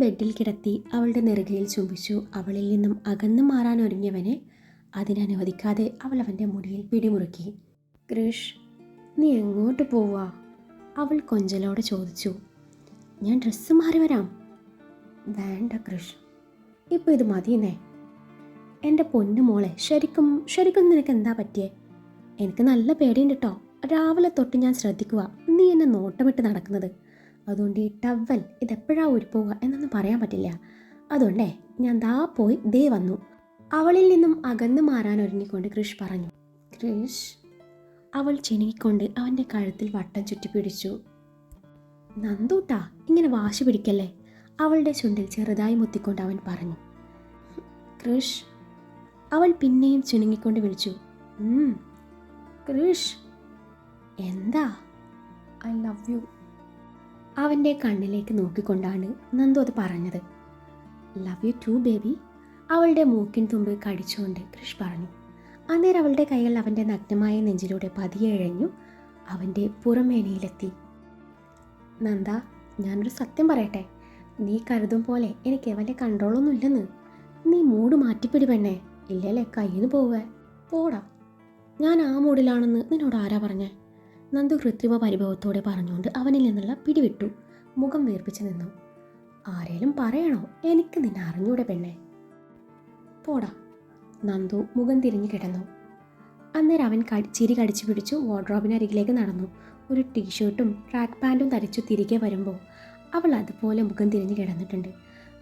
ബെഡിൽ കിടത്തി അവളുടെ നെറുകയിൽ ചുംബിച്ചു. അവളിൽ നിന്നും അകന്നു മാറാൻ ഒരുങ്ങിയവനെ അതിനനുവദിക്കാതെ അവൾ അവന്റെ മുടിയിൽ പിടിമുറുക്കി. കൃഷ് നീ എങ്ങോട്ട് പോവാ? അവൾ കൊഞ്ചലോടെ ചോദിച്ചു. ഞാൻ ഡ്രസ്സ് മാറി വരാം. വേണ്ട കൃഷ് ഇപ്പോൾ ഇത് മതിയെന്നേ. എന്റെ പൊന്നു മോളെ ശരിക്കും ശരിക്കും നിനക്ക് എന്താ പറ്റിയേ? എനിക്ക് നല്ല പേടിയുണ്ട് കേട്ടോ രാവിലെ തൊട്ട് ഞാൻ ശ്രദ്ധിക്കുക നീ എന്നെ നോട്ടമിട്ട് നടക്കുന്നത്. അതുകൊണ്ട് ഈ ടവൽ ഇതെപ്പോഴാ ഉരുപ്പോവുക എന്നൊന്നും പറയാൻ പറ്റില്ല. അതുകൊണ്ടേ ഞാൻ ദാ പോയി ദേ വന്നു. അവളിൽ നിന്നും അകന്നു മാറാൻ ഒരുങ്ങിക്കൊണ്ട് കൃഷ് പറഞ്ഞു. കൃഷ് അവൾ ചിണുങ്ങിക്കൊണ്ട് അവന്റെ കഴുത്തിൽ വട്ടം ചുറ്റി പിടിച്ചു. നന്ദൂട്ടാ ഇങ്ങനെ വാശി പിടിക്കല്ലേ? അവളുടെ ചുണ്ടിൽ ചെറുതായി മുത്തിക്കൊണ്ട് അവൻ പറഞ്ഞു. കൃഷ് അവൾ പിന്നെയും ചുണുങ്ങിക്കൊണ്ട് വിളിച്ചു. "ഉം, കൃഷ് എന്താ? I love you. അവന്റെ കണ്ണിലേക്ക് നോക്കിക്കൊണ്ടാണ് നന്ദു അത് പറഞ്ഞത്. ലവ് യു ടു ബേബി അവളുടെ മൂക്കിൻ തുമ്പ് കടിച്ചുകൊണ്ട് കൃഷ് പറഞ്ഞു. അന്നേരം അവളുടെ കൈകൾ അവന്റെ നഗ്നമായ നെഞ്ചിലൂടെ പതിയെ ഇഴഞ്ഞു അവന്റെ പുറമേനയിലെത്തി. നന്ദ ഞാനൊരു സത്യം പറയട്ടെ. നീ കരുതും പോലെ എനിക്ക് എവന്റെ കൺട്രോളൊന്നും ഇല്ലെന്ന്. നീ മൂട് മാറ്റിപ്പിടി പെണ്ണേ. ഇല്ലല്ലേ കയ്യിൽ നിന്ന് പോവേ പോടാ. ഞാൻ ആ മൂടിലാണെന്ന് നിന്നോട് ആരാ പറഞ്ഞേ? നന്ദു കൃത്രിമ പരിഭവത്തോടെ പറഞ്ഞുകൊണ്ട് അവനിൽ നിന്നുള്ള പിടിവിട്ടു. മുഖം വീർപ്പിച്ചു നിന്നു. ആരേലും പറയണോ? എനിക്ക് നിന്നെ അറിഞ്ഞൂടെ പെണ്ണെ. പോടാ. നന്ദു മുഖം തിരിഞ്ഞു കിടന്നു. അന്നേരം അവൻ ചിരി കടിച്ചു പിടിച്ചു വാർഡ്രോബിനരികിലേക്ക് നടന്നു. ഒരു ടീഷർട്ടും ട്രാക്ക് പാന്റും ധരിച്ചു തിരികെ വരുമ്പോൾ അവൾ അതുപോലെ മുഖം തിരിഞ്ഞു കിടന്നിട്ടുണ്ട്.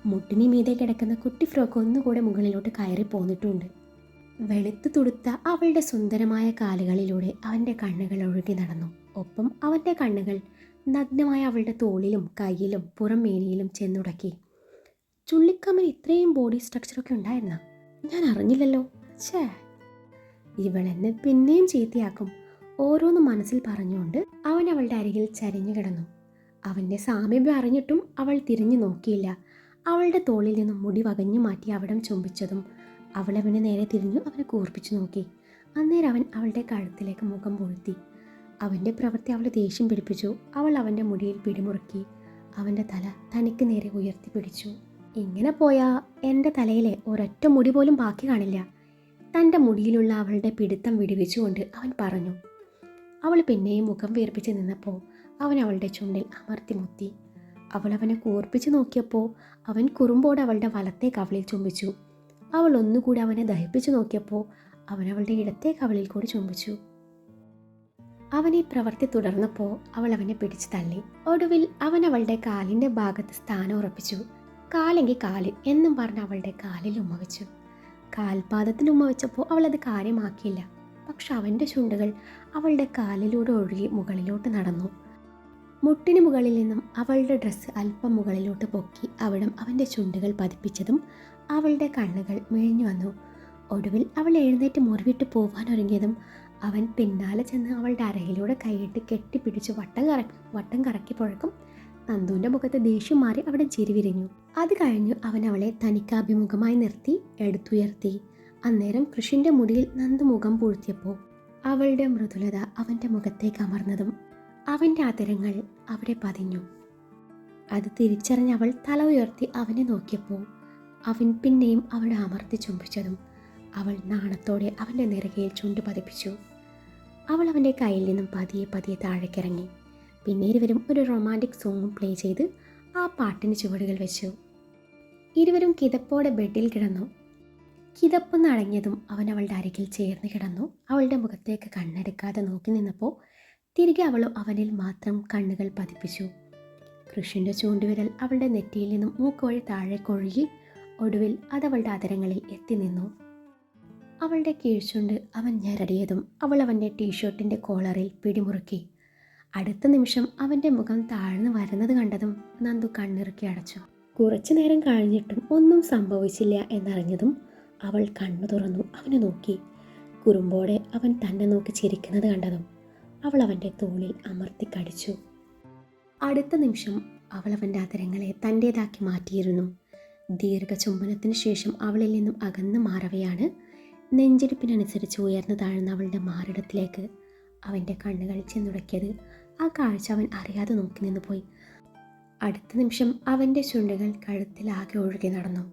മുട്ടിനി മീതെ കിടക്കുന്ന കുട്ടി ഫ്രോക്ക് ഒന്നുകൂടെ മുകളിലോട്ട് കയറി പോന്നിട്ടുമുണ്ട് വെളുത്തു തുടുത്ത അവളുടെ സുന്ദരമായ കാലുകളിലൂടെ അവന്റെ കണ്ണുകൾ ഒഴുകി നടന്നു. ഒപ്പം അവന്റെ കണ്ണുകൾ നഗ്നമായ അവളുടെ തോളിലും കയ്യിലും പുറം മേനിയിലും ചെന്നുടക്കി. ചുള്ളിക്കമ്മൽ ഇത്രയും ബോഡി സ്ട്രക്ചറൊക്കെ ഉണ്ടായിരുന്ന? ഞാൻ അറിഞ്ഞില്ലല്ലോ. ഛേ. ഇവളെന്നെ പിന്നെയും ചീത്തയാക്കും. ഓരോന്നും മനസ്സിൽ പറഞ്ഞുകൊണ്ട് അവൻ അവളുടെ അരികിൽ ചരിഞ്ഞു കിടന്നു. അവന്റെ സാമീപ്യം അറിഞ്ഞിട്ടും അവൾ തിരിഞ്ഞു നോക്കിയില്ല. അവളുടെ തോളിൽ നിന്നും മുടി വകഞ്ഞു മാറ്റി അവിടം ചുംബിച്ചതും അവൾ അവനെ നേരെ തിരിഞ്ഞു അവനെ കൂർപ്പിച്ചു നോക്കി. അന്നേരം അവൻ അവളുടെ കഴുത്തിലേക്ക് മുഖം പൊഴുത്തി. അവന്റെ പ്രവൃത്തി അവളെ ദേഷ്യം പിടിപ്പിച്ചു. അവൾ അവന്റെ മുടിയിൽ പിടിമുറുക്കി അവന്റെ തല തനിക്ക് നേരെ ഉയർത്തി പിടിച്ചു. ഇങ്ങനെ പോയാൽ എന്റെ തലയിലെ ഒരൊറ്റ മുടി പോലും ബാക്കി കാണില്ല. തന്റെ മുടിയിലുള്ള അവളുടെ പിടുത്തം വിടുവിച്ചുകൊണ്ട് അവൻ പറഞ്ഞു. അവൾ പിന്നെയും മുഖം വീർപ്പിച്ച് നിന്നപ്പോൾ അവൻ അവളുടെ ചുണ്ടിൽ അമർത്തി മുത്തി. അവൾ അവനെ കൂർപ്പിച്ച് നോക്കിയപ്പോൾ അവൻ കുറുമ്പോടെ അവളുടെ വലത്തെ കവളിൽ ചുംബിച്ചു. അവൾ ഒന്നുകൂടി അവനെ ദഹിപ്പിച്ചു നോക്കിയപ്പോൾ അവൻ അവളുടെ ഇടത്തെ കവളിൽ കൂടി ചുംബിച്ചു. അവൻ ഈ പ്രവൃത്തി തുടർന്നപ്പോൾ അവൾ അവനെ പിടിച്ചു തള്ളി. ഒടുവിൽ അവൻ അവളുടെ കാലിന്റെ ഭാഗത്ത് സ്ഥാനം ഉറപ്പിച്ചു. കാലെങ്കിൽ കാൽ എന്നും പറഞ്ഞ് അവളുടെ കാലിൽ ഉമ്മ കാൽപാദത്തിൽ ഉമ്മ വെച്ചപ്പോൾ അവൾ അത് കാര്യമാക്കിയില്ല. പക്ഷെ അവന്റെ ചുണ്ടുകൾ അവളുടെ കാലിലൂടെ ഒഴുകി മുകളിലോട്ട് നടന്നു. മുട്ടിന് മുകളിൽ നിന്നും അവളുടെ ഡ്രസ്സ് അല്പം മുകളിലോട്ട് പൊക്കി അവിടം അവന്റെ ചുണ്ടുകൾ പതിപ്പിച്ചതും അവളുടെ കണ്ണുകൾ മിഴിഞ്ഞു വന്നു. ഒടുവിൽ അവൾ എഴുന്നേറ്റ് മുറിവിട്ട് പോകാൻ ഒരുങ്ങിയതും അവൻ പിന്നാലെ ചെന്ന് അവളുടെ അരയിലൂടെ കൈയിട്ട് കെട്ടിപ്പിടിച്ച് വട്ടം കറക്കി വട്ടം കറക്കി പുഴക്കും നന്ദുവിന്റെ മുഖത്ത് ദേഷ്യം മാറി അവിടെ ചിരി വിരിഞ്ഞു. അത് കഴിഞ്ഞു അവൻ അവളെ തനിക്ക് അഭിമുഖമായി നിർത്തി എടുത്തുയർത്തി. അന്നേരം കൃഷിന്റെ മുടിയിൽ നന്ദു മുഖം പൂഴ്ത്തിയപ്പോൾ അവളുടെ മൃദുലത അവന്റെ മുഖത്തേക്ക് അമർന്നതും അവന്റെ അതിരങ്ങൾ അവിടെ പതിഞ്ഞു. അത് തിരിച്ചറിഞ്ഞ് അവൾ തല ഉയർത്തി അവനെ നോക്കിയപ്പോൾ അവൻ പിന്നെയും അവളെ അമർത്തി ചുംബിച്ചതും അവൾ നാണത്തോടെ അവന്റെ നിറകയിൽ ചുണ്ടു പതിപ്പിച്ചു. അവൾ അവന്റെ കയ്യിൽ നിന്നും പതിയെ പതിയെ താഴേക്കിറങ്ങി. പിന്നെ ഇരുവരും ഒരു റൊമാന്റിക് സോങ്ങും പ്ലേ ചെയ്ത് ആ പാട്ടിന് ചുവടുകൾ വെച്ചു. ഇരുവരും കിതപ്പോടെ ബെഡിൽ കിടന്നു. കിതപ്പൊന്ന് നടങ്ങിയതും അവൻ അവളുടെ അരികിൽ ചേർന്ന് കിടന്നു. അവളുടെ മുഖത്തേക്ക് കണ്ണെടുക്കാതെ നോക്കി നിന്നപ്പോൾ തിരികെ അവൾ അവനിൽ മാത്രം കണ്ണുകൾ പതിപ്പിച്ചു. കൃഷിന്റെ ചൂണ്ടുവിരൽ അവളുടെ നെറ്റിയിൽ നിന്നും മൂക്കുവഴി താഴെ കൊഴുകി ഒടുവിൽ അതവളുടെ അതരങ്ങളിൽ എത്തി നിന്നു. അവളുടെ കീഴ്ചുണ്ട് അവൻ ഞെരടിയതും അവൾ അവന്റെ ടീഷർട്ടിന്റെ കോളറിൽ പിടിമുറുക്കി. അടുത്ത നിമിഷം അവന്റെ മുഖം താഴ്ന്നു വരുന്നത് കണ്ടതും നന്ദു കണ്ണിറുക്കി അടച്ചു. കുറച്ചു നേരം കഴിഞ്ഞിട്ടും ഒന്നും സംഭവിച്ചില്ല എന്നറിഞ്ഞതും അവൾ കണ്ണു തുറന്നു അവനെ നോക്കി. കുറുമ്പോടെ അവൻ തന്നെ നോക്കി ചിരിക്കുന്നത് കണ്ടതും അവൾ അവന്റെ തോളിൽ അമർത്തി കടിച്ചു. അടുത്ത നിമിഷം അവൾ അവന്റെ അതരങ്ങളെ തന്റേതാക്കി മാറ്റിയിരുന്നു. ദീർഘചുംബനത്തിന് ശേഷം അവളിൽ നിന്നും അകന്നു മാറവെയാണ്. നെഞ്ചിടിപ്പിനനുസരിച്ച് ഉയർന്നു താഴ്ന്ന അവളുടെ മാറിടത്തിലേക്ക് അവന്റെ കണ്ണുകൾ ചെന്നുടക്കിയത്. ആ കാഴ്ച അവൻ അറിയാതെ നോക്കി നിന്ന് പോയി. അടുത്ത നിമിഷം അവന്റെ ചുണ്ടുകൾ കഴുത്തിലാകെ ഒഴുകി നടന്നു.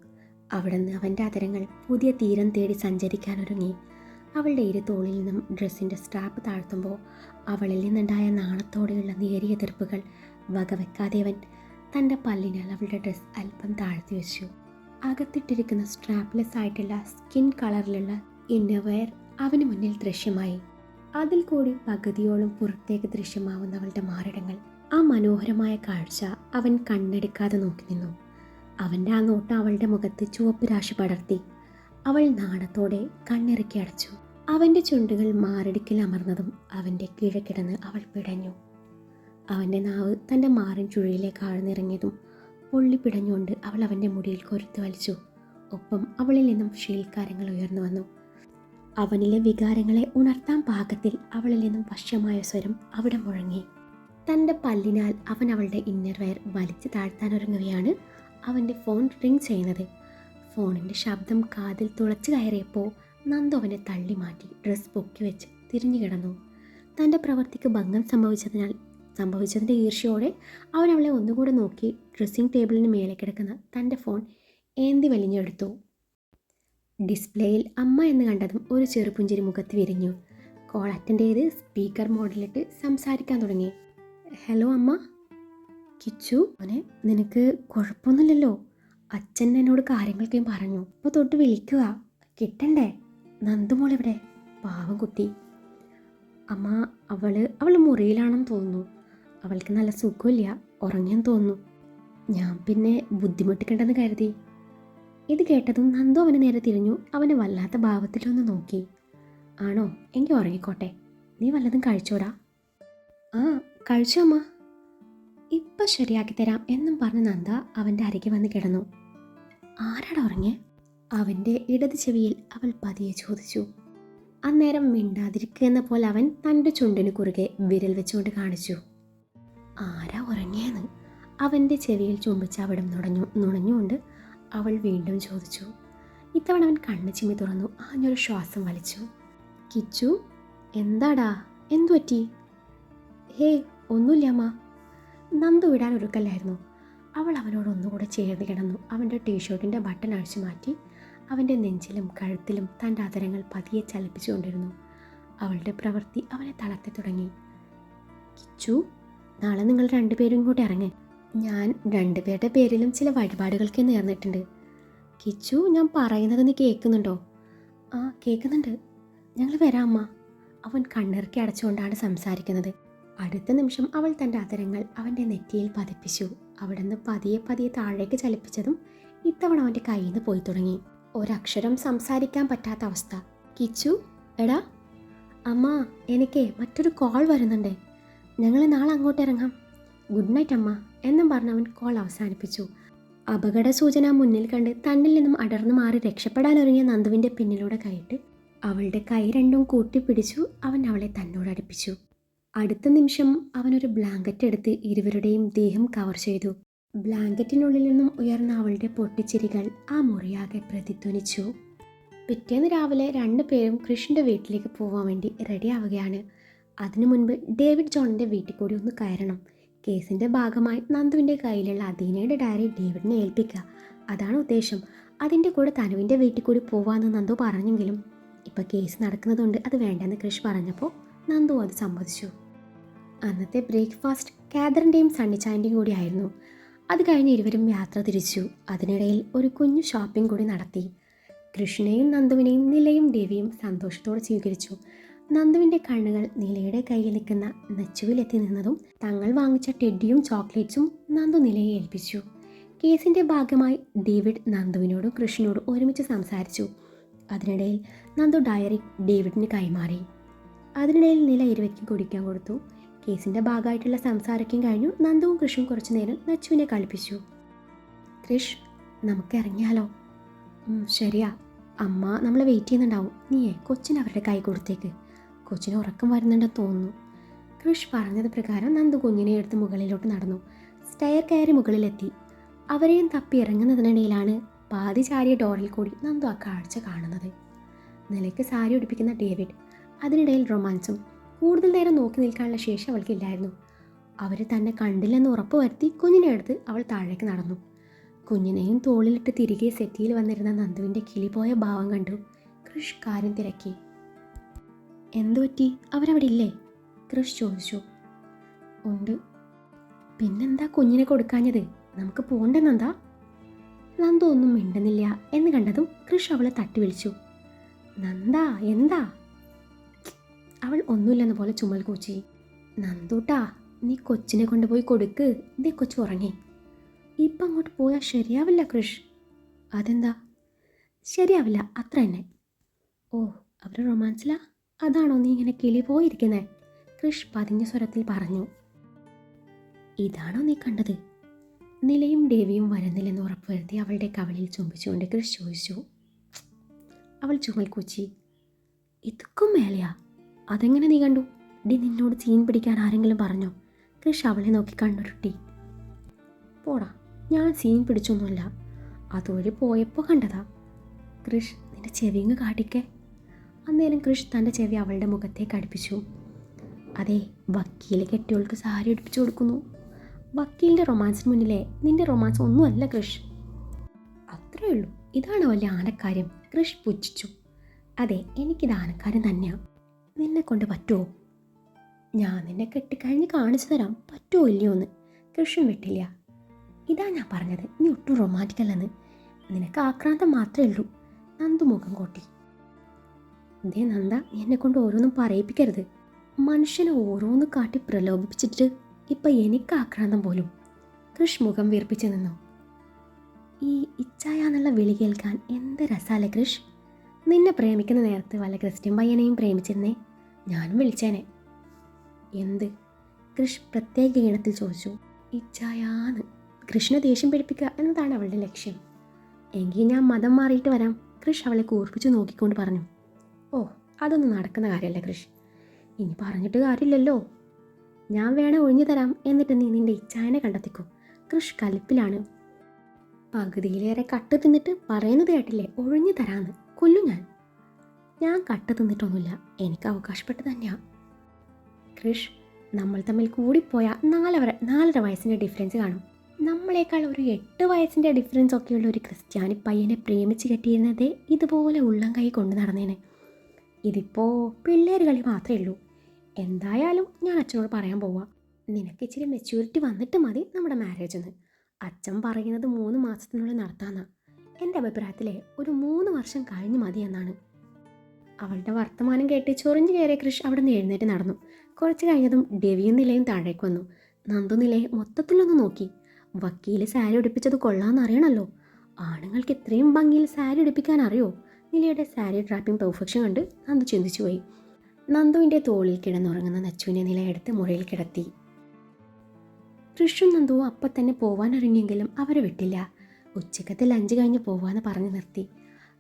അവിടെ നിന്ന് അവന്റെ അതരങ്ങൾ പുതിയ തീരം തേടി സഞ്ചരിക്കാനൊരുങ്ങി അവളുടെ ഇരു തോളിൽ നിന്നും ഡ്രസ്സിന്റെ സ്ട്രാപ്പ് താഴ്ത്തുമ്പോൾ അവളിൽ നിന്നുണ്ടായ നാണത്തോടെയുള്ള നേരിയ എതിർപ്പുകൾ വകവെക്കാതെ അവൻ തന്റെ പല്ലിനാൽ അവളുടെ ഡ്രസ് അല്പം താഴ്ത്തി വെച്ചു. അകത്തിട്ടിരിക്കുന്ന സ്ട്രാപ്ലെസ് ആയിട്ടുള്ള സ്കിൻ കളറിലുള്ള ഇന്നർവെയർ അവന് മുന്നിൽ ദൃശ്യമായി. അതിൽ കൂടി പകുതിയോളം പുറത്തേക്ക് ദൃശ്യമാവുന്ന അവളുടെ മാറിടങ്ങൾ. ആ മനോഹരമായ കാഴ്ച അവൻ കണ്ണെടുക്കാതെ നോക്കി നിന്നു. അവന്റെ ആ നോട്ടം അവളുടെ മുഖത്ത് ചുവപ്പ് രാശി പടർത്തി. അവൾ നാണത്തോടെ കണ്ണിറക്കി അടച്ചു. അവന്റെ ചുണ്ടുകൾ മാറിടുക്കിൽ അമർന്നതും അവന്റെ കീഴക്കിടന്ന് അവൾ പിടഞ്ഞു. അവന്റെ നാവ് തന്റെ മാറിൻ ചുഴിയിലേക്ക് ആഴ്ന്നിറങ്ങിയതും പൊള്ളി പിടഞ്ഞുകൊണ്ട് അവൾ അവന്റെ മുടിയിൽ കൊരുത്തു വലിച്ചു. ഒപ്പം അവളിൽ നിന്നും ഷീൽക്കാരങ്ങൾ ഉയർന്നു വന്നു. അവനിലെ വികാരങ്ങളെ ഉണർത്താൻ പാകത്തിൽ അവളിൽ നിന്നും വശ്യമായ സ്വരം അവിടെ മുഴങ്ങി. തന്റെ പല്ലിനാൽ അവൻ അവളുടെ ഇന്നർ വയർ വലിച്ചു താഴ്ത്താനൊരുങ്ങുകയാണ് അവന്റെ ഫോൺ റിങ് ചെയ്യുന്നത്. ഫോണിന്റെ ശബ്ദം കാതിൽ തുളച്ചു കയറിയപ്പോൾ നന്ദു അവനെ തള്ളി മാറ്റി ഡ്രസ്സ് പൊക്കി വെച്ച് തിരിഞ്ഞു കിടന്നു. തന്റെ പ്രവൃത്തിക്ക് ഭംഗം സംഭവിച്ചതിനാൽ സംഭവിച്ചതിന്റെ ഈർഷ്യയോടെ അവൻ അവളെ ഒന്നുകൂടെ നോക്കി ഡ്രസ്സിംഗ് ടേബിളിന് മേലെ കിടക്കുന്ന തന്റെ ഫോൺ ഏന്തി വലിഞ്ഞെടുത്തു. ഡിസ്പ്ലേയിൽ അമ്മ എന്ന് കണ്ടതും ഒരു ചെറുപുഞ്ചിരി മുഖത്ത് വിരിഞ്ഞു. കോൾ അറ്റൻഡ് ചെയ്ത് സ്പീക്കർ മോഡിലിട്ട് സംസാരിക്കാൻ തുടങ്ങി. ഹലോ അമ്മ. കിച്ചു മോനെ നിനക്ക് കുഴപ്പമൊന്നുമില്ലല്ലോ. അച്ഛൻ എന്നോട് കാര്യങ്ങളൊക്കെ പറഞ്ഞു. അപ്പോൾ തൊട്ട് വിളിക്കുക. കിട്ടണ്ടേ? നന്ദുമോളിവിടെ പാവം കുട്ടി. അമ്മ അവൾ അവൾ മുറിയിലാണെന്ന് തോന്നുന്നു. അവൾക്ക് നല്ല സുഖമില്ല ഉറങ്ങാൻ തോന്നുന്നു. ഞാൻ പിന്നെ ബുദ്ധിമുട്ടിക്കണ്ടെന്ന് കരുതി. ഇത് കേട്ടതും നന്ദു അവനെ നേരെ തിരിഞ്ഞു അവനെ വല്ലാത്ത ഭാവത്തിലൊന്ന് നോക്കി. ആണോ എങ്കിൽ ഉറങ്ങിക്കോട്ടെ. നീ വല്ലതും കഴിച്ചോടാ. ആ കഴിച്ചു അമ്മ. ഇപ്പം ശരിയാക്കി തരാം എന്നും പറഞ്ഞ് നന്ദ അവന്റെ അരികെ വന്ന് കിടന്നു. ആരാട ഉറങ്ങിയ അവന്റെ ഇടത് ചെവിയിൽ അവൾ പതിയെ ചോദിച്ചു. അന്നേരം മിണ്ടാതിരിക്കുക എന്ന പോലെ അവൻ തന്റെ ചുണ്ടിന് കുറുകെ വിരൽ വെച്ചുകൊണ്ട് കാണിച്ചു. ആരാ ഉറങ്ങിയെന്ന്. അവന്റെ ചെവിയിൽ ചുംബിച്ച് അവിടം നുണഞ്ഞു നുണഞ്ഞുകൊണ്ട് അവൾ വീണ്ടും ചോദിച്ചു. ഇത്തവണ അവൻ കണ്ണ് ചിമ്മി തുറന്നു ആഞ്ഞൊരു ശ്വാസം വലിച്ചു. കിച്ചു എന്താടാ? എന്തു പറ്റി? ഹേ ഒന്നുമില്ല അമ്മ. നന്ദു വിടാൻ ഒരുക്കല്ലായിരുന്നു. അവൾ അവനോട് ഒന്നുകൂടെ ചേർന്ന് കിടന്നു. അവന്റെ ടീഷർട്ടിന്റെ ബട്ടൺ അഴിച്ചു മാറ്റി അവന്റെ നെഞ്ചിലും കഴുത്തിലും തന്റെ അതരങ്ങൾ പതിയെ ചലിപ്പിച്ചുകൊണ്ടിരുന്നു. അവളുടെ പ്രവൃത്തി അവനെ തളർത്തി തുടങ്ങി. കിച്ചു നാളെ നിങ്ങൾ രണ്ടുപേരും കൂടി ഇറങ്ങേ. ഞാൻ രണ്ടുപേരുടെ പേരിലും ചില വഴിപാടുകൾക്ക് നേർന്നിട്ടുണ്ട്. കിച്ചു ഞാൻ പറയുന്നത് നീ കേൾക്കുന്നുണ്ടോ? ആ കേൾക്കുന്നുണ്ട്. ഞങ്ങൾ വരാം അമ്മ. അവൻ കണ്ണിറക്കി അടച്ചുകൊണ്ടാണ് സംസാരിക്കുന്നത്. അടുത്ത നിമിഷം അവൾ തന്റെ അതരങ്ങൾ അവന്റെ നെറ്റിയിൽ പതിപ്പിച്ചു. അവിടുന്ന് പതിയെ പതിയെ താഴേക്ക് ചലിപ്പിച്ചതും ഇത്തവണ അവന്റെ കയ്യിൽ നിന്ന് പോയി തുടങ്ങി. ഒരക്ഷരം സംസാരിക്കാൻ പറ്റാത്ത അവസ്ഥ. കിച്ചു എടാ. അമ്മ എനിക്ക് മറ്റൊരു കോൾ വരുന്നുണ്ടേ. ഞങ്ങൾ നാളെ അങ്ങോട്ട് ഇറങ്ങാം. ഗുഡ് നൈറ്റ് അമ്മ എന്നും പറഞ്ഞ് അവൻ കോൾ അവസാനിപ്പിച്ചു. അപകട സൂചന മുന്നിൽ കണ്ട് തന്നിൽ നിന്നും അടർന്നു മാറി രക്ഷപ്പെടാൻ രക്ഷപ്പെടാനൊരുങ്ങിയ നന്ദുവിന്റെ പിന്നിലൂടെ കയറ്റി അവളുടെ കൈ രണ്ടും കൂട്ടിപ്പിടിച്ചു അവൻ അവളെ തന്നോട് അടുപ്പിച്ചു. അടുത്ത നിമിഷം അവനൊരു ബ്ലാങ്കറ്റ് എടുത്ത് ഇരുവരുടെയും ദേഹം കവർ ചെയ്തു. ബ്ലാങ്കറ്റിനുള്ളിൽ നിന്നും ഉയർന്ന അവളുടെ പൊട്ടിച്ചിരികൾ ആ മുറിയാകെ പ്രതിധ്വനിച്ചു. പിറ്റേന്ന് രാവിലെ രണ്ടു പേരും കൃഷിന്റെ വീട്ടിലേക്ക് പോകാൻ വേണ്ടി റെഡിയാവുകയാണ് അതിനു മുൻപ് ഡേവിഡ് ജോണിന്റെ വീട്ടിൽ കൂടി ഒന്ന് കയറണം. കേസിന്റെ ഭാഗമായി നന്ദുവിന്റെ കയ്യിലുള്ള അദീനയുടെ ഡയറി ഡേവിഡിനെ ഏൽപ്പിക്കുക. അതാണ് ഉദ്ദേശം. അതിന്റെ കൂടെ തനുവിന്റെ വീട്ടിൽ കൂടി പോവാമെന്ന് നന്ദു പറഞ്ഞെങ്കിലും ഇപ്പോൾ കേസ് നടക്കുന്നതുകൊണ്ട് അത് വേണ്ടെന്ന് കൃഷ് പറഞ്ഞപ്പോൾ നന്ദു അത് സമ്മതിച്ചു. അന്നത്തെ ബ്രേക്ക്ഫാസ്റ്റ് കാതറിന്റെയും സണ്ണിച്ചായന്റെയും കൂടി ആയിരുന്നു. അത് കഴിഞ്ഞ് ഇരുവരും യാത്ര തിരിച്ചു. അതിനിടയിൽ ഒരു കുഞ്ഞു ഷോപ്പിംഗ് കൂടി നടത്തി. കൃഷ്ണയും നന്ദുവിനെയും നിലയും ദേവിയും സന്തോഷത്തോടെ സ്വീകരിച്ചു. നന്ദുവിന്റെ കണ്ണുകൾ നിലയുടെ കയ്യിൽ നിൽക്കുന്ന നച്ചുവിലെത്തി നിന്നതും തങ്ങൾ വാങ്ങിച്ച ടെഡിയും ചോക്ലേറ്റ്സും നന്ദു നിലയെ ഏൽപ്പിച്ചു. കേസിന്റെ ഭാഗമായി ഡേവിഡ് നന്ദുവിനോടും കൃഷ്ണനോടും ഒരുമിച്ച് സംസാരിച്ചു. അതിനിടയിൽ നന്ദു ഡയറി ഡേവിഡിന് കൈമാറി. അതിനിടയിൽ നില ഇരുവയ്ക്ക് കുടിക്കാൻ കൊടുത്തു. കേസിന്റെ ഭാഗമായിട്ടുള്ള സംസാരക്കും കഴിഞ്ഞു നന്ദുവും കൃഷും കുറച്ചു നേരം നച്ചുവിനെ കളിപ്പിച്ചു. കൃഷ് നമുക്ക് ഇറങ്ങിയാലോ? ശരിയാ. അമ്മ നമ്മളെ വെയിറ്റ് ചെയ്യുന്നുണ്ടാവും. നീയേ കൊച്ചിന് അവരുടെ കൈ കൊടുത്തേക്ക്. കൊച്ചിന് ഉറക്കം വരുന്നുണ്ടെന്ന് തോന്നുന്നു. കൃഷ് പറഞ്ഞത് പ്രകാരം നന്ദു കുഞ്ഞിനെ എടുത്ത് മുകളിലോട്ട് നടന്നു. സ്റ്റയർ കയറി മുകളിലെത്തി. അവരെയും തപ്പി ഇറങ്ങുന്നതിനിടയിലാണ് പാതി ചാരിയ ഡോറിൽ കൂടി നന്ദു ആ കാഴ്ച കാണുന്നത്. നിലയ്ക്ക് സാരി ഉടുപ്പിക്കുന്ന ഡേവിഡ് അതിനിടയിൽ റൊമാൻസും കൂടുതൽ നേരം നോക്കി നിൽക്കാനുള്ള ശേഷി അവൾക്കില്ലായിരുന്നു. അവർ തന്നെ കണ്ടില്ലെന്ന് ഉറപ്പ് വരുത്തി കുഞ്ഞിനെ എടുത്ത് അവൾ താഴേക്ക് നടന്നു. കുഞ്ഞിനെയും തോളിലിട്ട് തിരികെ സെറ്റിയിൽ വന്നിരുന്ന നന്ദുവിന്റെ കിളിപോയ ഭാവം കണ്ടു കൃഷ് കാര്യം തിരക്കി. എന്തു പറ്റി? അവരവിടെ ഇല്ലേ? കൃഷ് ചോദിച്ചു. ഉണ്ട്. പിന്നെന്താ കുഞ്ഞിനെ കൊടുക്കാഞ്ഞത്? നമുക്ക് പോണ്ടെന്നെന്താ? നന്ദ ഒന്നും മിണ്ടുന്നില്ല. എന്ന് കണ്ടതും കൃഷ് അവളെ തട്ടി വിളിച്ചു. നന്ദ എന്താ? അവൾ ഒന്നുമില്ലെന്ന പോലെ ചുമൽ കൂച്ചി. നന്ദൂട്ടാ നീ കൊച്ചിനെ കൊണ്ടുപോയി കൊടുക്ക്. ഇതേ കൊച്ചു ഉറങ്ങി. ഇപ്പം അങ്ങോട്ട് പോയാൽ ശരിയാവില്ല കൃഷ്. അതെന്താ? ശരിയാവില്ല അത്ര തന്നെ. ഓ അവരുടെ റൊമാൻസിലാ? അതാണോ നീ ഇങ്ങനെ കിളി പോയിരിക്കുന്നത് കൃഷ് പതിഞ്ഞ സ്വരത്തിൽ പറഞ്ഞു. ഇതാണോ നീ കണ്ടത്? നിലയും ദേവിയും വരുന്നില്ലെന്ന് ഉറപ്പുവരുത്തി അവളുടെ കവളിൽ ചുംബിച്ചുകൊണ്ട് കൃഷ് ചോദിച്ചു. അവൾ ചുമൽ കൂച്ചി. ഇതൊക്കെ മേലെയാ? അതെങ്ങനെ നീ കണ്ടു? ഡി നിന്നോട് ചീൻ പിടിക്കാൻ ആരെങ്കിലും പറഞ്ഞോ? കൃഷ് അവളെ നോക്കി കണ്ണുരുട്ടി. പോടാ ഞാൻ സീൻ പിടിച്ചൊന്നുമില്ല. അതുവഴി പോയപ്പോൾ കണ്ടതാ. കൃഷ് നിന്റെ ചെവിങ്ങ് കാട്ടിക്കേ. അന്നേരം കൃഷ് തന്റെ ചെവി അവളുടെ മുഖത്തേക്ക് അടുപ്പിച്ചു. അതെ വക്കീൽ കെട്ടിയോൾക്ക് സാരി ഒടിപ്പിച്ചു കൊടുക്കുന്നു. വക്കീലിന്റെ റൊമാൻസിന് മുന്നിലെ നിന്റെ റൊമാൻസ് ഒന്നുമല്ല കൃഷ്. അത്രേ ഉള്ളൂ. ഇതാണ് വലിയ ആനക്കാര്യം. കൃഷ് പുച്ഛിച്ചു. അതെ എനിക്കിത് ആനക്കാരൻ തന്നെയാണ് നിന്നെ കൊണ്ട് പറ്റുമോ ഞാൻ നിന്നെ കെട്ടിക്കഴിഞ്ഞ് കാണിച്ചു തരാം. പറ്റുമോ ഇല്ലയോ എന്ന്. കൃഷ്ണൻ വിട്ടില്ല. ഇതാ ഞാൻ പറഞ്ഞത്. നീ ഒട്ടും റൊമാന്റിക് അല്ലെന്ന്. നിനക്ക് ആക്രാന്തം മാത്രമേ ഉള്ളൂ. നന്ദു മുഖം കോട്ടി. ദേ നന്ദ എന്നെ കൊണ്ട് ഓരോന്നും പറയിപ്പിക്കരുത്. മനുഷ്യനെ ഓരോന്ന് കാട്ടി പ്രലോഭിപ്പിച്ചിട്ട് ഇപ്പം എനിക്ക് ആക്രാന്തം പോലും. കൃഷ് മുഖം വീർപ്പിച്ചു നിന്നു. ഈ ഇച്ഛായ എന്നുള്ള വിളി കേൾക്കാൻ എന്ത് രസമല്ലേ കൃഷ്? നിന്നെ പ്രേമിക്കുന്ന നേരത്ത് വല്ല ക്രിസ്ത്യൻ പയ്യനെയും പ്രേമിച്ചിരുന്നേ. ഞാനും വിളിച്ചേനെ. എന്ത്? കൃഷ് പ്രത്യേക ഈണത്തിൽ ചോദിച്ചു. ഇച്ഛായാന്ന് കൃഷ്ണ ദേഷ്യം പിടിപ്പിക്കുക എന്നതാണ് അവളുടെ ലക്ഷ്യം. എങ്കിൽ ഞാൻ മതം മാറിയിട്ട് വരാം. കൃഷ് അവളെ കൂർപ്പിച്ചു നോക്കിക്കൊണ്ട് പറഞ്ഞു. ഓ അതൊന്നും നടക്കുന്ന കാര്യമല്ല കൃഷി. ഇനി പറഞ്ഞിട്ട് കാര്യമില്ലല്ലോ. ഞാൻ വേണേ ഒഴിഞ്ഞു തരാം എന്നിട്ട് നീ നിന്റെ ഇച്ഛായനെ കണ്ടെത്തിക്കോ. കൃഷ് കലിപ്പിലാണ്. പകുതിയിലേറെ കട്ട് തിന്നിട്ട് പറയുന്നത് കേട്ടില്ലേ? ഒഴിഞ്ഞു തരാന്ന്. കൊല്ലു ഞാൻ. ഞാൻ കട്ട് തിന്നിട്ടൊന്നുമില്ല. എനിക്ക് അവകാശപ്പെട്ട് തന്നെയാ. കൃഷ് നമ്മൾ തമ്മിൽ കൂടിപ്പോയാൽ നാലര നാലര വയസ്സിന്റെ ഡിഫറൻസ് കാണും. നമ്മളെക്കാൾ ഒരു എട്ട് വയസ്സിന്റെ ഡിഫറൻസ് ഒക്കെയുള്ള ഒരു ക്രിസ്ത്യാനി പയ്യനെ പ്രേമിച്ച് കെട്ടിയിരുന്നത് ഇതുപോലെ ഉള്ളം കൈ കൊണ്ടു നടന്നേനെ. ഇതിപ്പോൾ പിള്ളേർ കളി മാത്രമേ ഉള്ളൂ. എന്തായാലും ഞാൻ അച്ഛനോട് പറയാൻ പോവാം. നിനക്ക് ഇച്ചിരി മെച്യൂരിറ്റി വന്നിട്ട് മതി നമ്മുടെ മാരേജ് എന്ന് അച്ഛൻ പറയുന്നത് മൂന്ന് മാസത്തിനുള്ളിൽ നടത്താമെന്നാ എന്റെ അഭിപ്രായത്തിലെ ഒരു മൂന്ന് വർഷം കഴിഞ്ഞ് മതി എന്നാണ്. അവളുടെ വർത്തമാനം കേട്ട് ചൊറിഞ്ഞു കയറിയ കൃഷ് അവിടെ നിന്ന് എഴുന്നേറ്റ് നടന്നു. കുറച്ച് കഴിഞ്ഞതും ഡെവിയും നിലയും താഴേക്ക് വന്നു. നന്ദു നിലയെ മൊത്തത്തിലൊന്ന് നോക്കി. വക്കീൽ സാരി ഉടുപ്പിച്ചത് കൊള്ളാമെന്ന് അറിയണമല്ലോ ആണുങ്ങൾക്ക് ഇത്രയും ഭംഗിയിൽ സാരി ഉടുപ്പിക്കാൻ അറിയോ? നിലയുടെ സാരി ഡ്രാപ്പിംഗ് പെർഫെക്ഷൻ കണ്ട് നന്ദു ചിന്തിച്ചു പോയി. നന്ദുവിന്റെ തോളിൽ കിടന്നുറങ്ങുന്ന നച്ചുവിനെ നില എടുത്ത് മുറിയിൽ കിടത്തി. കൃഷും നന്ദുവും അപ്പം തന്നെ പോവാൻ ഒരുങ്ങിയെങ്കിലും അവരെ വിട്ടില്ല. ഉച്ചക്കത്തെ ലഞ്ച് കഴിഞ്ഞ് പോവാന്ന് പറഞ്ഞു നിർത്തി.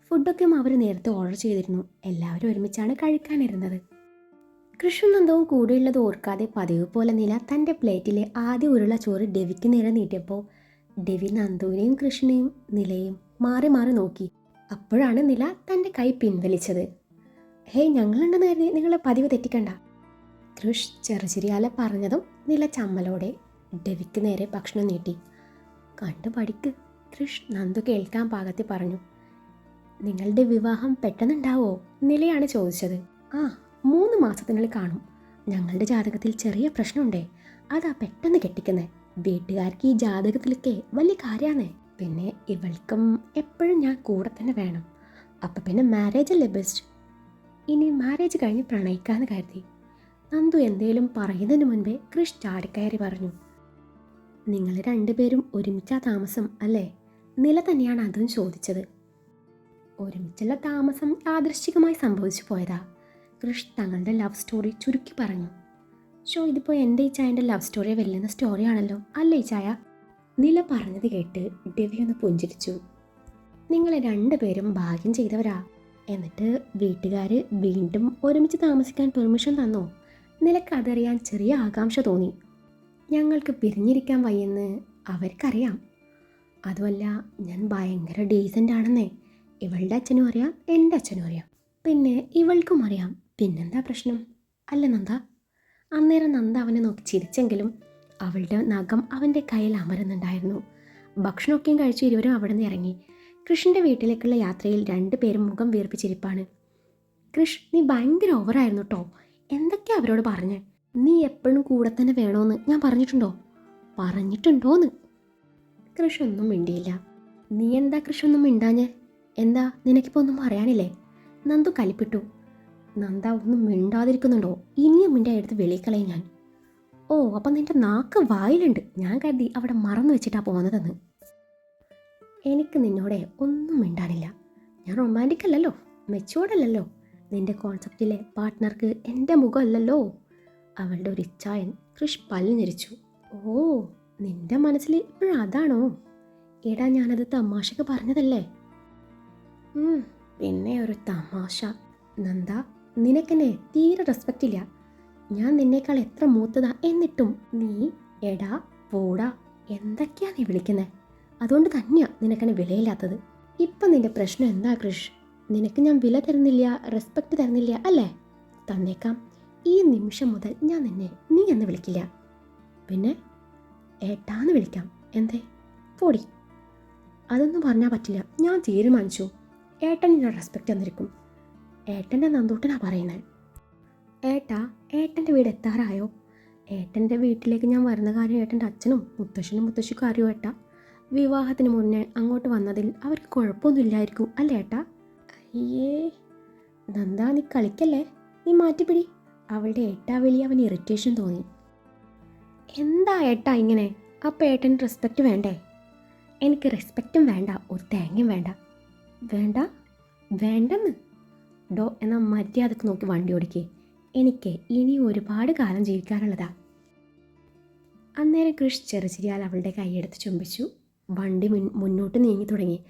ഫുഡൊക്കെ അവർ നേരത്തെ ഓർഡർ ചെയ്തിരുന്നു. എല്ലാവരും ഒരുമിച്ചാണ് കഴിക്കാനിരുന്നത്. കൃഷ്ണൻ നന്ദവും കൂടെയുള്ളത് ഓർക്കാതെ പതിവ് പോലെ നില തന്റെ പ്ലേറ്റിലെ ആദ്യ ഉരുള ചോറ് ഡെവിക്ക് നേരെ നീട്ടിയപ്പോൾ ഡെവി നന്ദുവിനെയും കൃഷ്ണനെയും നിലയും മാറി മാറി നോക്കി. അപ്പോഴാണ് നില തന്റെ കൈ പിൻവലിച്ചത്. ഹേയ് ഞങ്ങളുണ്ടെന്ന് കരുതി നിങ്ങളെ പതിവ് തെറ്റിക്കണ്ട. കൃഷ് ചെറുചിരിയാലെ പറഞ്ഞതും നില ചമ്മലോടെ ഡെവിക്ക് നേരെ ഭക്ഷണം നീട്ടി. കണ്ടു പഠിക്ക്. കൃഷ് നന്ദു കേൾക്കാൻ പാകത്തിൽ പറഞ്ഞു. നിങ്ങളുടെ വിവാഹം പെട്ടെന്നുണ്ടാവോ? നിലയാണ് ചോദിച്ചത്. ആ മൂന്ന് മാസത്തിനുള്ളിൽ കാണും. ഞങ്ങളുടെ ജാതകത്തിൽ ചെറിയ പ്രശ്നമുണ്ടേ. അതാ പെട്ടെന്ന് കെട്ടിക്കുന്നത് വീട്ടുകാർക്ക് ഈ ജാതകത്തിലൊക്കെ വലിയ കാര്യമാണേ പിന്നെ ഇവൾക്കും എപ്പോഴും ഞാൻ കൂടെ തന്നെ വേണം. അപ്പം പിന്നെ മാരേജ് അല്ലേ ബെസ്റ്റ് ഇനി മാരേജ് കഴിഞ്ഞ് പ്രണയിക്കാന്ന് കരുതി. നന്ദു എന്തേലും പറയുന്നതിന് മുൻപേ കൃഷ് ചാടിക്കയറി പറഞ്ഞു. നിങ്ങൾ രണ്ടുപേരും ഒരുമിച്ചാ താമസം അല്ലേ? നില തന്നെയാണ് അതും ചോദിച്ചത്. ഒരുമിച്ചുള്ള താമസം യാദൃശ്ചികമായി സംഭവിച്ചു പോയതാ. കൃഷ് തങ്ങളുടെ ലവ് സ്റ്റോറി ചുരുക്കി പറഞ്ഞു. ഷോ ഇതിപ്പോൾ എന്റെ ഈ ചായന്റെ ലവ് സ്റ്റോറിയെ വെല്ലുന്ന സ്റ്റോറിയാണല്ലോ അല്ലേ ഈ ചായ? നില പറഞ്ഞത് കേട്ട് ഡെവി ഒന്ന് പുഞ്ചിരിച്ചു. നിങ്ങൾ രണ്ടുപേരും ഭാഗ്യം ചെയ്തവരാ. എന്നിട്ട് വീട്ടുകാർ വീണ്ടും ഒരുമിച്ച് താമസിക്കാൻ പെർമിഷൻ തന്നോ. നിലയ്ക്ക് അതറിയാൻ ചെറിയ ആകാംക്ഷ തോന്നി. ഞങ്ങൾക്ക് പിരിഞ്ഞിരിക്കാൻ വയ്യെന്ന് അവർക്കറിയാം. അതുമല്ല ഞാൻ ഭയങ്കര ഡീസന്റ് ആണെന്നേ. ഇവളുടെ അച്ഛനും അറിയാം എന്റെ അച്ഛനും അറിയാം. പിന്നെ ഇവൾക്കും അറിയാം. പിന്നെന്താ പ്രശ്നം? അല്ല നന്ദ അന്നേരം നന്ദ അവനെ നോക്കി ചിരിച്ചെങ്കിലും അവളുടെ നഖം അവന്റെ കയ്യിൽ അമരുന്നുണ്ടായിരുന്നു. ഭക്ഷണമൊക്കെയും കഴിച്ച് ഇരുവരും അവിടെ നിന്ന് ഇറങ്ങി. കൃഷിന്റെ വീട്ടിലേക്കുള്ള യാത്രയിൽ രണ്ടുപേരും മുഖം വീർപ്പിച്ചിരിപ്പാണ്. കൃഷ് നീ ഭയങ്കര ഓവറായിരുന്നു കേട്ടോ എന്തൊക്കെയാ അവരോട് പറഞ്ഞേ? നീ എപ്പോഴും കൂടെ തന്നെ വേണോന്ന് ഞാൻ പറഞ്ഞിട്ടുണ്ടോ? പറഞ്ഞിട്ടുണ്ടോന്ന്? കൃഷ് ഒന്നും മിണ്ടിയില്ല. നീ എന്താ കൃഷി ഒന്നും മിണ്ടാഞ്ഞേ? എന്താ നിനക്കിപ്പോൾ ഒന്നും പറയാനില്ലേ? നന്ദു കലിപ്പിട്ടു. നന്ദ ഒന്നും മിണ്ടാതിരിക്കുന്നുണ്ടോ? ഇനിയും നിന്റെ അടുത്ത് വെളിക്കളയും ഞാൻ. ഓ അപ്പം നിന്റെ നാക്ക് വായിലുണ്ട്. ഞാൻ കരുതി അവിടെ മറന്നു വെച്ചിട്ടാണ് പോകുന്നതെന്ന് എനിക്ക് നിന്നോടെ ഒന്നും മിണ്ടാനില്ല. ഞാൻ റൊമാന്റിക് അല്ലല്ലോ മെച്ചുവേർഡ് നിന്റെ കോൺസെപ്റ്റിലെ പാർട്ട്ണർക്ക് എന്റെ മുഖമല്ലല്ലോ അവളുടെ ഒരു ഇച്ഛായൻ കൃഷ് പല്ലിഞ്ഞിരിച്ചു ഓ നിന്റെ മനസ്സിൽ ഇപ്പോഴും അതാണോ? എടാ ഞാനത് തമാശക്ക് പറഞ്ഞതല്ലേ? പിന്നെ ഒരു തമാശ. നന്ദ നിനക്കെന്നെ തീരെ റെസ്പെക്റ്റ് ഇല്ല. ഞാൻ നിന്നേക്കാൾ എത്ര മൂത്തതാ എന്നിട്ടും നീ എടാ പോടാ എന്തൊക്കെയാ നീ വിളിക്കുന്നത് അതുകൊണ്ട് തന്നെയാ നിനക്കെന്നെ വിലയില്ലാത്തത്. ഇപ്പം നിന്റെ പ്രശ്നം എന്താ കൃഷ്? നിനക്ക് ഞാൻ വില തരുന്നില്ല റെസ്പെക്റ്റ് തരുന്നില്ല അല്ലേ? തന്നേക്കാം. ഈ നിമിഷം മുതൽ ഞാൻ നിന്നെ നീ എന്ന് വിളിക്കില്ല. പിന്നെ ഏട്ടാന്ന് വിളിക്കാം. എന്തേ? പൊടി. അതൊന്നും പറഞ്ഞാൽ പറ്റില്ല. ഞാൻ തീരുമാനിച്ചു. ഏട്ടൻ ഞാൻ റെസ്പെക്റ്റ് തന്നിരിക്കും. ഏട്ടന്റെ നന്ദൂട്ടനാ പറയുന്നത് ഏട്ടാ ഏട്ടന്റെ വീട് എത്താറായോ? ഏട്ടന്റെ വീട്ടിലേക്ക് ഞാൻ വരുന്ന കാര്യം ഏട്ടന്റെ അച്ഛനും മുത്തശ്ശനും മുത്തശ്ശിക്കും അറിയോ ഏട്ടാ? വിവാഹത്തിന് മുന്നേ അങ്ങോട്ട് വന്നതിൽ അവർക്ക് കുഴപ്പമൊന്നുമില്ലായിരിക്കും അല്ലേ ഏട്ടാ? അയ്യേ നന്ദാ നീ കളിക്കല്ലേ? നീ മാറ്റിപ്പിടി. അവളുടെ ഏട്ടാ വിളി അവന് ഇറിറ്റേഷൻ തോന്നി. എന്താ ഏട്ടാ ഇങ്ങനെ? അപ്പം ഏട്ടന് റെസ്പെക്റ്റ് വേണ്ടേ? എനിക്ക് റെസ്പെക്റ്റും വേണ്ട ഒരു തേങ്ങയും വേണ്ട. വേണ്ട? വേണ്ടെന്ന്? ഡോ എന്നാൽ മര്യാദയ്ക്ക് നോക്കി വണ്ടി ഓടിക്കേ. എനിക്ക് ഇനി ഒരുപാട് കാലം ജീവിക്കാനുള്ളതാ. അന്നേരം കൃഷ് ചെറുചിരിയാൽ അവളുടെ കൈയെടുത്ത് ചുംബിച്ചു. വണ്ടി മുൻ മുന്നോട്ട് നീങ്ങി തുടങ്ങി.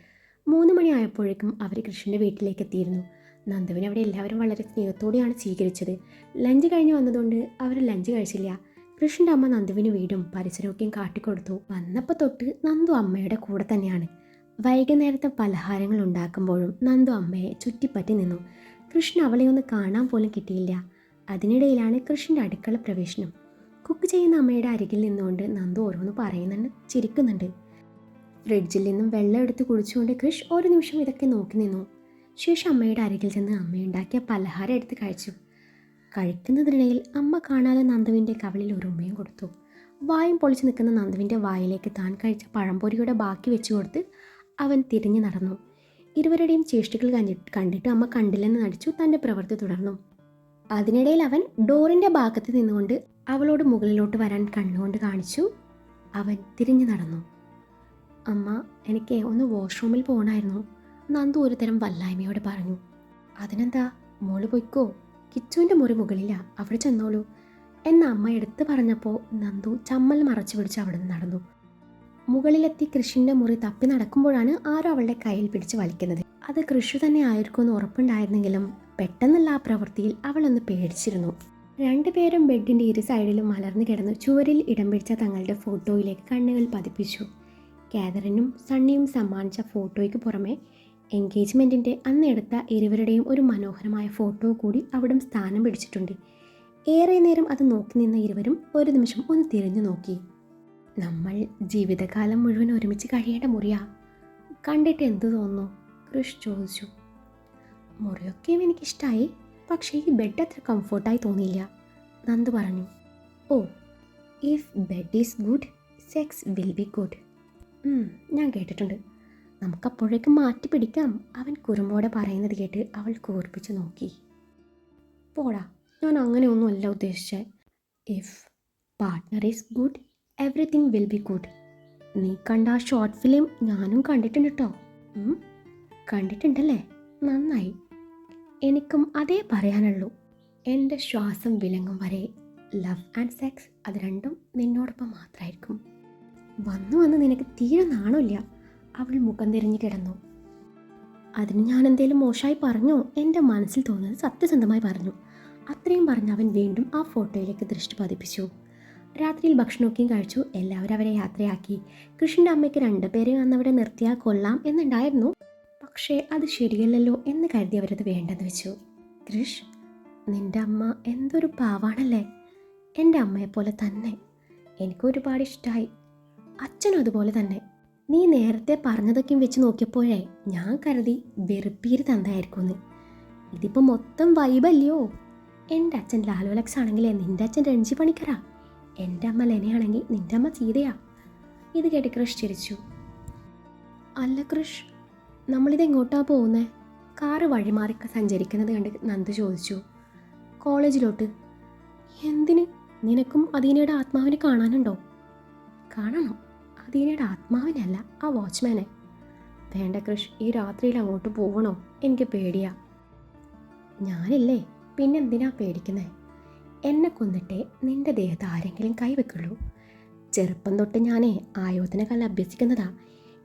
മൂന്ന് മണിയായപ്പോഴേക്കും അവർ കൃഷിന്റെ വീട്ടിലേക്ക് എത്തിയിരുന്നു. നന്ദുവിനെ അവിടെ എല്ലാവരും വളരെ സ്നേഹത്തോടെയാണ് സ്വീകരിച്ചത്. ലഞ്ച് കഴിഞ്ഞ് വന്നതുകൊണ്ട് അവർ ലഞ്ച് കഴിച്ചില്ല. കൃഷ്ണന്റെ അമ്മ നന്ദുവിന് വീടും പരിസരമൊക്കെയും കാട്ടിക്കൊടുത്തു. വന്നപ്പോൾ തൊട്ട് നന്ദു അമ്മയുടെ കൂടെ തന്നെയാണ്. വൈകുന്നേരത്തെ പലഹാരങ്ങൾ ഉണ്ടാക്കുമ്പോഴും നന്ദു അമ്മയെ ചുറ്റിപ്പറ്റി നിന്നു. കൃഷ്ണ അവളെ ഒന്ന് കാണാൻ പോലും കിട്ടിയില്ല. അതിനിടയിലാണ് കൃഷിന്റെ അടുക്കള പ്രവേശനം. കുക്ക് ചെയ്യുന്ന അമ്മയുടെ അരികിൽ നിന്നുകൊണ്ട് നന്ദു ഓരോന്ന് പറയുന്നുണ്ട് ചിരിക്കുന്നുണ്ട്. ഫ്രിഡ്ജിൽ നിന്നും വെള്ളം എടുത്ത് കുടിച്ചുകൊണ്ട് കൃഷ് ഒരു നിമിഷം ഇതൊക്കെ നോക്കി നിന്നു. ശേഷം അമ്മയുടെ അരികിൽ ചെന്ന് അമ്മയുണ്ടാക്കിയ പലഹാരം എടുത്ത് കഴിച്ചു. കഴിക്കുന്നതിനിടയിൽ അമ്മ കാണാതെ നന്ദുവിന്റെ കവളിൽ ഒരു ഉമ്മയും കൊടുത്തു. വായും പൊളിച്ച് നിൽക്കുന്ന നന്ദുവിന്റെ വായിലേക്ക് താൻ കഴിച്ച പഴംപൊരിയുടെ ബാക്കി വെച്ചു കൊടുത്ത് അവൻ തിരിഞ്ഞു നടന്നു. ഇരുവരുടെയും ചേഷ്ടികൾ കണ്ടിട്ട് അമ്മ കണ്ടില്ലെന്ന് നടിച്ചു തന്റെ പ്രവൃത്തി തുടർന്നു. അതിനിടയിൽ അവൻ ഡോറിന്റെ ഭാഗത്ത് നിന്നുകൊണ്ട് അവളോട് മുകളിലോട്ട് വരാൻ കണ്ണുകൊണ്ട് കാണിച്ചു. അവൻ തിരിഞ്ഞു നടന്നു. അമ്മ എനിക്ക് ഒന്ന് വാഷ്റൂമിൽ പോകണമായിരുന്നു നന്ദു ഒരു തരം വല്ലായ്മയോടെ പറഞ്ഞു. അതിനെന്താ? മോൾ പൊയ്ക്കോ. കിച്ചുവിന്റെ മുറി മുകളില്ല അവിടെ ചെന്നോളൂ. എന്ന അമ്മ എടുത്തു പറഞ്ഞപ്പോൾ നന്ദു ചമ്മൽ മറച്ചു പിടിച്ച് അവിടെ നിന്ന് നടന്നു. മുകളിലെത്തി കൃഷിന്റെ മുറി തപ്പി നടക്കുമ്പോഴാണ് ആരോ അവളുടെ കയ്യിൽ പിടിച്ച് വലിക്കുന്നത്. അത് കൃഷി തന്നെ ആയിരിക്കുമെന്ന് ഉറപ്പുണ്ടായിരുന്നെങ്കിലും പെട്ടെന്നുള്ള ആ പ്രവൃത്തിയിൽ അവളൊന്ന് പേടിച്ചിരുന്നു. രണ്ടുപേരും ബെഡിന്റെ ഇരു സൈഡിലും മലർന്നു കിടന്ന് ചുവരിൽ ഇടം പിടിച്ച തങ്ങളുടെ ഫോട്ടോയിലേക്ക് കണ്ണുകൾ പതിപ്പിച്ചു. കാതറിനും സണ്ണിയും സമ്മാനിച്ച ഫോട്ടോയ്ക്ക് പുറമെ എൻഗേജ്മെന്റിന്റെ അന്ന് എടുത്ത ഇരുവരുടെയും ഒരു മനോഹരമായ ഫോട്ടോ കൂടി അവിടം സ്ഥാനം പിടിച്ചിട്ടുണ്ട്. ഏറെ നേരം അത് നോക്കി നിന്ന ഇരുവരും ഒരു നിമിഷം ഒന്ന് തിരിഞ്ഞു നോക്കി. നമ്മൾ ജീവിതകാലം മുഴുവൻ ഒരുമിച്ച് കഴിയേണ്ട മുറിയാ? കണ്ടിട്ട് എന്തു തോന്നുന്നു? കൃഷ് ചോദിച്ചു. മുറിയൊക്കെയും എനിക്കിഷ്ടമായി പക്ഷേ ഈ ബെഡ് അത്ര കംഫർട്ടായി തോന്നിയില്ല. നന്ദു പറഞ്ഞു ഓ if bed is good sex will be good ഞാൻ കേട്ടിട്ടുണ്ട്. നമുക്കപ്പോഴേക്കും മാറ്റി പിടിക്കാം അവൻ കുറുമ്പോടെ പറയുന്നത് കേട്ട് അവൾ കൂർപ്പിച്ച് നോക്കി. പോടാ ഞാൻ അങ്ങനെയൊന്നുമല്ല ഉദ്ദേശിച്ചത് if partner is good everything will be good നീ കണ്ട ആ ഷോർട്ട് ഫിലിം ഞാനും കണ്ടിട്ടുണ്ട് കേട്ടോ കണ്ടിട്ടുണ്ടല്ലേ? നന്നായി. എനിക്കും അതേ പറയാനുള്ളൂ. എന്റെ ശ്വാസം വിലങ്ങും വരെ ലവ് ആൻഡ് സെക്സ് അത് രണ്ടും നിന്നോടൊപ്പം മാത്രമായിരിക്കും വന്നു വന്ന് നിനക്ക് തീരെ നാണമില്ല. അവൾ മുഖം തിരിഞ്ഞു കിടന്നു. അതിന് ഞാൻ എന്തേലും മോശമായി പറഞ്ഞോ? എന്റെ മനസ്സിൽ തോന്നുന്നത് സത്യസന്ധമായി പറഞ്ഞു. അത്രയും പറഞ്ഞ് അവൻ വീണ്ടും ആ ഫോട്ടോയിലേക്ക് ദൃഷ്ടി പതിപ്പിച്ചു. രാത്രിയിൽ ഭക്ഷണമൊക്കെയും കഴിച്ചു. എല്ലാവരും അവരെ യാത്രയാക്കി. കൃഷ്ണന്റെ അമ്മയ്ക്ക് രണ്ടുപേരെ അന്നവിടെ നിർത്തിയാൽ കൊള്ളാം എന്നുണ്ടായിരുന്നു. പക്ഷേ അത് ശരിയല്ലല്ലോ എന്ന് കരുതി അവരത് വേണ്ടെന്ന് വെച്ചു. കൃഷ് നിന്റെ അമ്മ എന്തൊരു പാവാണല്ലേ? എന്റെ അമ്മയെപ്പോലെ തന്നെ. എനിക്ക് ഒരുപാട് ഇഷ്ടമായി അച്ഛനും അതുപോലെ തന്നെ. നീ നേരത്തെ പറഞ്ഞതൊക്കെയും വെച്ച് നോക്കിയപ്പോഴേ ഞാൻ കരുതി വെറുപ്പീര് തന്നായിരിക്കുമെന്ന് ഇതിപ്പോൾ മൊത്തം വൈബല്ലയോ? എന്റെ അച്ഛൻ ലാലോലക്സ് ആണെങ്കിലേ നിന്റെ അച്ഛൻ രഞ്ജി പണിക്കരാ. എന്റെ അമ്മ ലെനയാണെങ്കിൽ നിന്റെ അമ്മ സീതയാ. ഇത് കേട്ട് കൃഷ് ചിരിച്ചു. അല്ല കൃഷ് നമ്മളിത് എങ്ങോട്ടാ പോകുന്നേ? കാറ് വഴിമാറി സഞ്ചരിക്കുന്നത് കണ്ട് നന്ദു ചോദിച്ചു. കോളേജിലോട്ട്. എന്തിന്? നിനക്കും അദീനയുടെ ആത്മാവിനെ കാണാനുണ്ടോ? കാണണം. അദീനയുടെ ആത്മാവിനല്ല ആ വാച്ച്മാനെ. വേണ്ട കൃഷ് ഈ രാത്രിയിൽ അങ്ങോട്ട് പോകണോ എനിക്ക് പേടിയാ. ഞാനില്ലേ പിന്നെന്തിനാ പേടിക്കുന്നേ? എന്നെ കൊന്നിട്ടേ നിന്റെ ദേഹത്ത് ആരെങ്കിലും കൈവെക്കുള്ളൂ. ചെറുപ്പം തൊട്ട് ഞാനേ ആയോധന കല അഭ്യസിക്കുന്നതാ.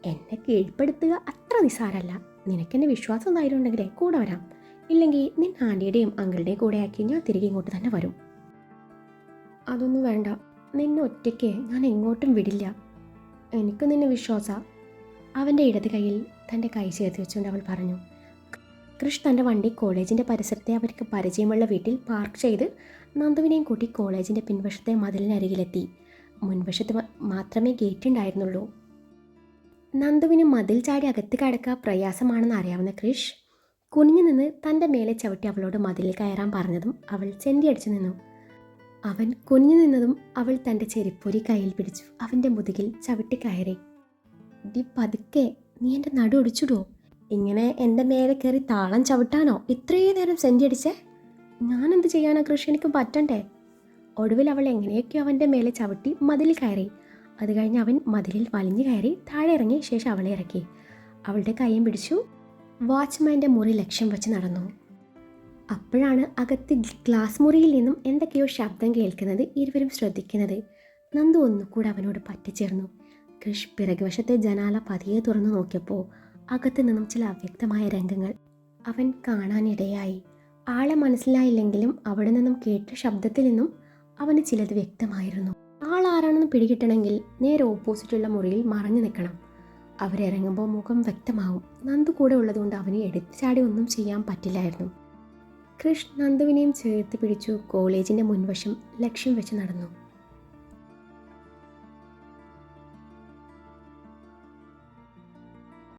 എന്നെ കീഴ്പ്പെടുത്തുക അത്ര നിസ്സാരല്ല. നിനക്കെന്നെ വിശ്വാസം ധൈര്യം ഉണ്ടെങ്കിലേ കൂടെ വരാം. ഇല്ലെങ്കിൽ നിൻ ആന്റിയുടെയും അങ്കിളുടെയും കൂടെ ആക്കി ഞാൻ തിരികെ ഇങ്ങോട്ട് തന്നെ വരും. അതൊന്നും വേണ്ട. നിന്നെ ഒറ്റയ്ക്ക് ഞാൻ എങ്ങോട്ടും വിടില്ല. എനിക്ക് നിന്നെ വിശ്വാസ. അവന്റെ ഇടത് കയ്യിൽ തന്റെ കൈ ചേർത്ത് വെച്ചുകൊണ്ട് അവൾ പറഞ്ഞു കൃഷ് തന്റെ വണ്ടി കോളേജിന്റെ പരിസരത്തെ അവർക്ക് പരിചയമുള്ള വീട്ടിൽ പാർക്ക് ചെയ്ത് നന്ദുവിനെയും കൂട്ടി കോളേജിന്റെ പിൻവശത്തെ മതിലിനരികിലെത്തി. മുൻവശത്ത് മാത്രമേ ഗേറ്റ് ഉണ്ടായിരുന്നുള്ളൂ നന്ദുവിന് മതിൽ ചാടി അകത്ത് കടക്കാൻ പ്രയാസമാണെന്ന് അറിയാവുന്ന ക്രിഷ് കുനിഞ്ഞു നിന്ന് തന്റെ മേലെ ചവിട്ടി അവളോട് മതിലിൽ കയറാൻ പറഞ്ഞതും അവൾ ചെന്തിയടിച്ചു നിന്നു. അവൻ കുനിഞ്ഞു നിന്നതും അവൾ തന്റെ ചെരിപ്പൊരി കയ്യിൽ പിടിച്ചു അവന്റെ മുതുകിൽ ചവിട്ടി കയറി. ഡി പതുക്കെ നീ എന്റെ നടു ഒടിച്ചിടുവോ ഇങ്ങനെ എന്റെ മേലെ കയറി താളം ചവിട്ടാനോ? ഇത്രയും നേരം സെന്റി അടിച്ചേ? ഞാനെന്ത് ചെയ്യാനാ കൃഷി? എനിക്ക് പറ്റണ്ടേ? ഒടുവിൽ അവൾ എങ്ങനെയൊക്കെയോ അവന്റെ മേലെ ചവിട്ടി മതിൽ കയറി. അത് കഴിഞ്ഞ് അവൻ മതിലിൽ വലിഞ്ഞു കയറി താഴെ ഇറങ്ങി ശേഷം അവളെ ഇറക്കി. അവളുടെ കൈയും പിടിച്ചു വാച്ച്മാന്റെ മുറി ലക്ഷ്യം വെച്ച് നടന്നു. അപ്പോഴാണ് അകത്ത് ഗ്ലാസ് മുറിയിൽ നിന്നും എന്തൊക്കെയോ ശബ്ദം കേൾക്കുന്നത് ഇരുവരും ശ്രദ്ധിക്കുന്നത്. നന്ദു ഒന്നുകൂടെ അവനോട് പറ്റിച്ചേർന്നു. കൃഷ് പിറകുവശത്തെ ജനാല പതിയെ തുറന്നു നോക്കിയപ്പോൾ അകത്തു നിന്നും ചില അവ്യക്തമായ രംഗങ്ങൾ അവൻ കാണാനിടയായി. ആളെ മനസ്സിലായില്ലെങ്കിലും അവിടെ നിന്നും കേട്ട ശബ്ദത്തിൽ നിന്നും അവന് ചിലത് വ്യക്തമായിരുന്നു. ആളാരാണെന്ന് പിടികിട്ടണമെങ്കിൽ നേരെ ഓപ്പോസിറ്റുള്ള മുറിയിൽ മറഞ്ഞു നിൽക്കണം. അവരിറങ്ങുമ്പോൾ മുഖം വ്യക്തമാവും നന്ദു കൂടെ ഉള്ളതുകൊണ്ട് അവന് എടുത്തു ചാടി ഒന്നും ചെയ്യാൻ പറ്റില്ലായിരുന്നു. കൃഷ് നന്ദുവിനെയും ചേർത്ത് പിടിച്ചു കോളേജിന്റെ മുൻവശം ലക്ഷ്യം വെച്ച് നടന്നു.